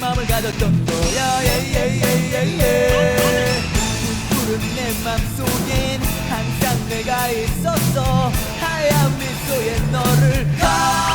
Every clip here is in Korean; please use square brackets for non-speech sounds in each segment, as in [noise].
마음을 가졌던 거야. 예예예예예 푸른 내 맘속엔 항상 내가 있었어. 하얀 미소에 너를 가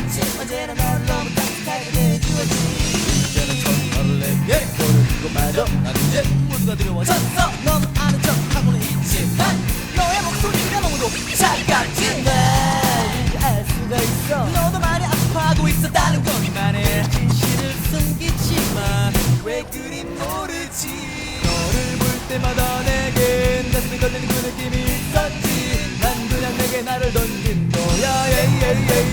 있었지 언제나 널 너무 따뜻하게 내주었지. 이제는 전화를 내게 보내고 말어 난 이제 모두가 두려워졌어. 넌 아는 척하고는 있지만 너의 목소리가 너무도 차갑지 날알 수가 있어. 너도 많이 아파하고 있었다는 것만의 진실을 숨기지만 왜 그리 모르지? 너를 볼 때마다 내겐 가슴이 떨리는 그 느낌이 있었지. 난 그냥 내게 나를 거야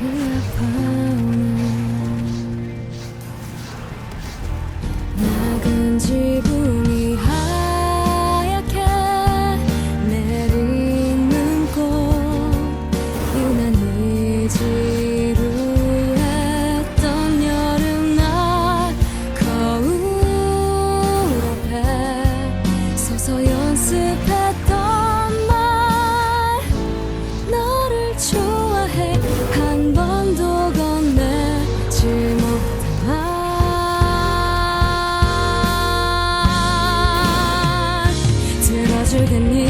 Mm-hmm. [laughs] 只给你。